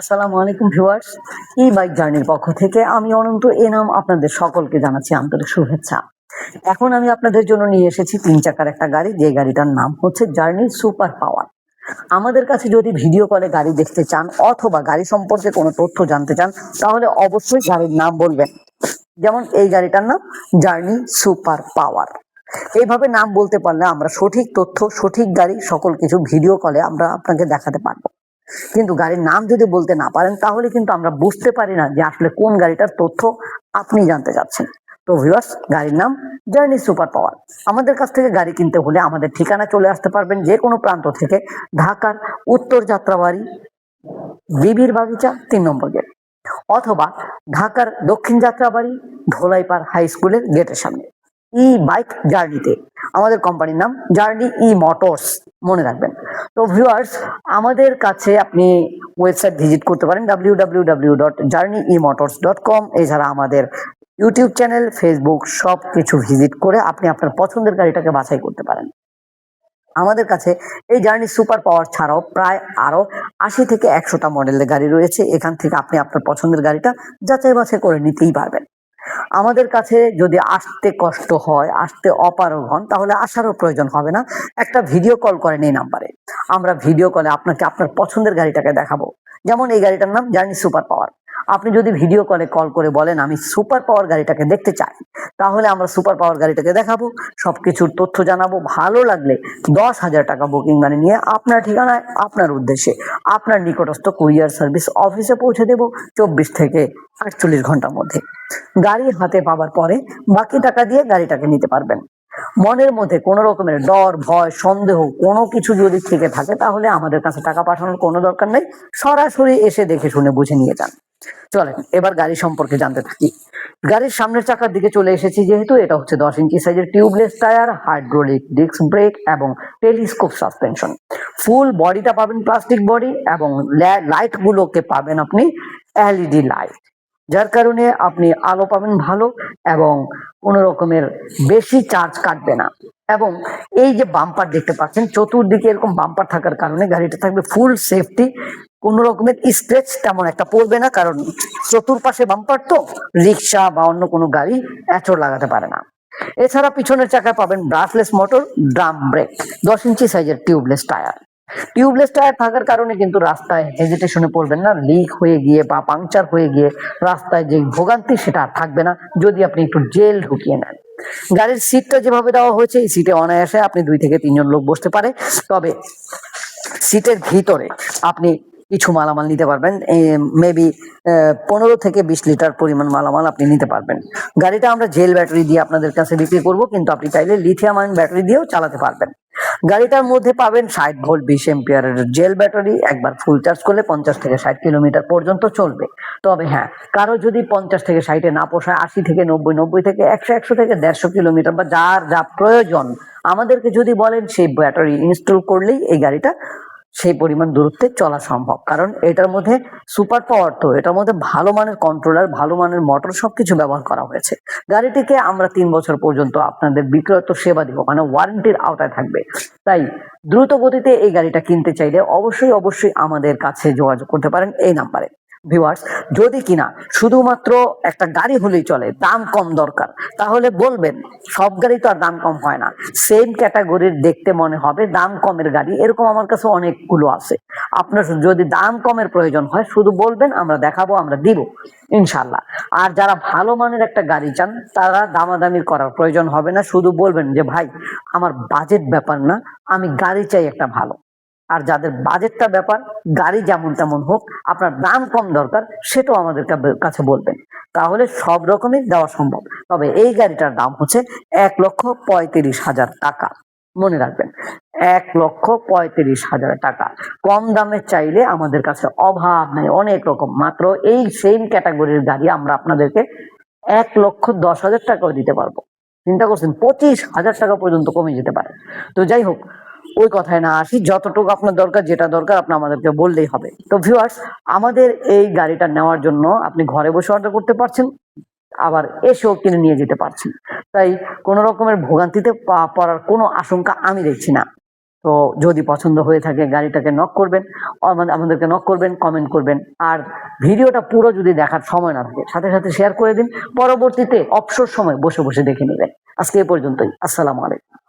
আসসালামু আলাইকুম ভিউয়ার্স ই বাইক জার্নির পক্ষ থেকে আমি অনন্ত এনাম আপনাদের সকলকে জানাচ্ছি আন্তরিক শুভেচ্ছা। এখন আমি আপনাদের জন্য নিয়ে এসেছি তিন চাকার একটা গাড়ি, যে গাড়িটার নাম হচ্ছে জার্নি সুপার পাওয়ার। আমাদের কাছে যদি ভিডিও কলে গাড়ি দেখতে চান অথবা গাড়ি সম্পর্কে কোনো তথ্য জানতে চান, তাহলে অবশ্যই গাড়ির নাম বলবেন। যেমন এই গাড়িটার নাম জার্নি সুপার পাওয়ার। এইভাবে নাম বলতে পারলে আমরা সঠিক তথ্য, সঠিক গাড়ি, সকল কিছু ভিডিও কলে আমরা আপনাকে দেখাতে পারব। কিন্তু গাড়ির নাম যদি বলতে না পারেন, তাহলে কিন্তু আমরা বুঝতে পারি না যে আসলে কোন গাড়িটার তথ্য আপনি জানতে চাচ্ছেন। তো ভিউয়ার্স গাড়ির নাম জার্নি সুপার পাওয়ার আমাদের কাছ থেকে গাড়ি কিনতে হলে আমাদের ঠিকানা চলে আসতে পারবেন যে কোনো প্রান্ত থেকে, ঢাকার উত্তর যাত্রাবাড়ি, বিবির বাগিচা, তিন নম্বর গেট অথবা ঢাকার দক্ষিণ যাত্রাবাড়ি, ধোলাইপাড় হাই স্কুলের গেটের সামনে। ই বাইক জার্নিতে আমাদের কোম্পানির নাম জার্নি ই মোটরস মনে রাখবেন। তো ভিউয়ার্স আমাদের কাছে আপনি ওয়েবসাইট ভিজিট করতে পারেন W W W dot journey e motors dot com এছাড়া আমাদের ইউটিউব চ্যানেল ফেসবুক সব কিছু ভিজিট করে আপনি আপনার পছন্দের গাড়িটাকে বাছাই করতে পারেন। আমাদের কাছে এই জার্নি সুপার পাওয়ার ছাড়াও প্রায় আরও আশি থেকে একশোটা মডেলের গাড়ি রয়েছে। এখান থেকে আপনি আপনার পছন্দের গাড়িটা যাচাই বাছাই করে নিতেই পারবেন। আমাদের কাছে যদি আসতে কষ্ট হয়, আসতে অপারগ হন, তাহলে আসারও প্রয়োজন হবে না। একটা ভিডিও কল করেন এই নাম্বারে আমরা ভিডিও কলে আপনাকে আপনার পছন্দের গাড়িটাকে দেখাবো। যেমন এই গাড়িটার নাম জার্নি সুপার পাওয়ার আপনি যদি ভিডিও কলে কল করে বলেন, আমি সুপার পাওয়ার গাড়িটাকে দেখতে চাই তাহলে আমরা সুপার পাওয়ার গাড়িটাকে দেখাবো সব কিছুর তথ্য জানাব, ভালো লাগলে দশ হাজার টাকা বুকিং মানে নিয়ে আপনার ঠিকানায়, আপনার উদ্দেশ্যে, আপনার নিকটস্থ কুরিয়ার সার্ভিস অফিসে পৌঁছে দেব চব্বিশ থেকে আটচল্লিশ ঘণ্টার মধ্যে। গাড়ি হাতে পাওয়ার পরে বাকি টাকা দিয়ে গাড়িটাকে নিতে পারবেন। মনের মধ্যে কোনো রকমের ডর, ভয়, সন্দেহ কোনো কিছু যদি থেকে থাকে, তাহলে আমাদের কাছে টাকা পাঠানোর কোনো দরকার নেই। সরাসরি এসে দেখে শুনে বুঝে নিয়ে যান। চলেন, এবার গাড়ি সম্পর্কে জানতে থাকি। গাড়ির সামনের চাকার দিকে চলে এসেছি, যেহেতু এটা হচ্ছে দশ ইঞ্চি সাইজের tubeless tyre, hydraulic disc brake এবং টেলিস্কোপ সাসপেনশন। ফুল বডিটা পাবেন প্লাস্টিক বডি এবং লাইট গুলোকে পাবেন আপনি এলইডি লাইট। যার কারণে আপনি আলো পাবেন ভালো এবং কোনো রকমের বেশি চার্জ কাটবে না। এবং এই যে বাম্পার দেখতে পাচ্ছেন, চতুর্দিকে এরকম বাম্পার থাকার কারণে গাড়িটা থাকবে ফুল সেফটি কোনো রকমের স্ক্র্যাচ তেমন একটা পড়বে না, কারণ চতুর্পাশে বাম্পার তো রিক্সা বা অন্য কোনো গাড়ি এচড় লাগাতে পারে না। এছাড়া পিছনের চাকায় পাবেন ব্রাশলেস মোটর ড্রাম ব্রেক দশ ইঞ্চি সাইজের টিউবলেস টায়ার টিউবলেস টায়ার থাকার কারণে কিন্তু রাস্তায় হেজিটেশনে পড়বেন না লিক হয়ে গিয়ে বা পাংচার হয়ে গিয়ে রাস্তায় যে ভোগান্তি সেটা থাকবে না, যদি আপনি একটু জেল ঢুকিয়ে নেন। গাড়ির সিটটা যেভাবে দেওয়া হয়েছে, এই সিটে অনায়াসে আপনি দুই থেকে তিনজন লোক বসতে পারে। তবে সিটের ভিতরে আপনি কিছু মালামাল নিতে পারবেন। মেবি পনেরো থেকে বিশ লিটার পরিমাণ মালামাল আপনি নিতে পারবেন। গাড়িটা আমরা জেল ব্যাটারি দিয়ে আপনাদের কাছে বিক্রি করব, কিন্তু আপনি চাইলে লিথিয়াম আয়ন ব্যাটারি দিয়েও চালাতে পারবেন। গাড়িটার মধ্যে পাবেন ষাট ভোল্ট বিশ এম্পিয়ারের জেল ব্যাটারি, একবার ফুল চার্জ করলে পঞ্চাশ থেকে ষাট কিলোমিটার পর্যন্ত চলবে। তবে হ্যাঁ কারও যদি পঞ্চাশ থেকে ষাটে না পোষায়, আশি থেকে নব্বই নব্বই থেকে একশো একশো থেকে দেড়শো কিলোমিটার বা যার যা প্রয়োজন, আমাদেরকে যদি বলেন সেই ব্যাটারি ইনস্টল করলেই এই গাড়িটা সেই পরিমাণ দূরত্বে চলা সম্ভব। কারণ এটার মধ্যে সুপার পাওয়ার তো, এটার মধ্যে ভালো মানের কন্ট্রোলার ভালো মানের মোটর সবকিছু ব্যবহার করা হয়েছে। গাড়িটিকে আমরা তিন বছর পর্যন্ত আপনাদের বিক্রয়ত সেবা দিব মানে ওয়ারেন্টির আওতায় থাকবে। তাই দ্রুত গতিতে এই গাড়িটা কিনতে চাইলে অবশ্যই অবশ্যই আমাদের কাছে যোগাযোগ করতে পারেন এই নাম্বারে ভিউয়ার্স যদি কিনা শুধুমাত্র একটা গাড়ি হলেই চলে, দাম কম দরকার, তাহলে বলবেন, সব গাড়ি তো আর দাম কম হয় না। সেম ক্যাটাগরির দেখতে মনে হবে, দাম কমের গাড়ি, এরকম আমার কাছে অনেকগুলো আছে। আপনার যদি দাম কমের প্রয়োজন হয়, শুধু বলবেন, আমরা দেখাবো, আমরা দিব ইনশাল্লাহ আর যারা ভালো মানের একটা গাড়ি চান, তারা দামাদামি করার প্রয়োজন হবে না। শুধু বলবেন যে, ভাই, আমার বাজেট ব্যাপার না, আমি গাড়ি চাই একটা ভালো। আর যাদের বাজেটটা ব্যাপার, গাড়ি যেমন তেমন হোক, আপনার দাম কম দরকার, সেটাও আমাদের কাছে বলবেন। তাহলে সব রকমই দেওয়া সম্ভব। তবে এই গাড়িটার দাম হচ্ছে এক লক্ষ পঁয়ত্রিশ হাজার টাকা। মনে রাখবেন, এক লক্ষ পঁয়ত্রিশ হাজার টাকা। কম দামে চাইলে আমাদের কাছে অভাব নেই, অনেক রকম। মাত্র এই সেম ক্যাটাগরির গাড়ি আমরা আপনাদেরকে এক লক্ষ দশ হাজার টাকাও দিতে পারব। চিন্তা করছেন, পঁচিশ হাজার টাকা পর্যন্ত কমে যেতে পারে। তো যাই হোক ওই কথায় না আসি, যতটুকু আপনার দরকার, যেটা দরকার, আপনি আমাদেরকে বললেই হবে। তো ভিউয়ার্স আমাদের এই গাড়িটা নেওয়ার জন্য আপনি ঘরে বসে অর্ডার করতে পারছেন, আবার এসেও কিনে নিয়ে যেতে পারছেন। তাই কোনো রকমের ভোগান্তিতে পড়ার কোনো আশঙ্কা আমি দেখছি না। তো যদি পছন্দ হয়ে থাকে, গাড়িটাকে নক করবেন আমাদেরকে নক করবেন কমেন্ট করবেন। আর ভিডিওটা পুরো যদি দেখার সময় না থাকে, সাথে সাথে শেয়ার করে দিন। পরবর্তীতে অবসর সময় বসে বসে দেখে নেবেন। আজকে এ পর্যন্তই। আসসালামু আলাইকুম।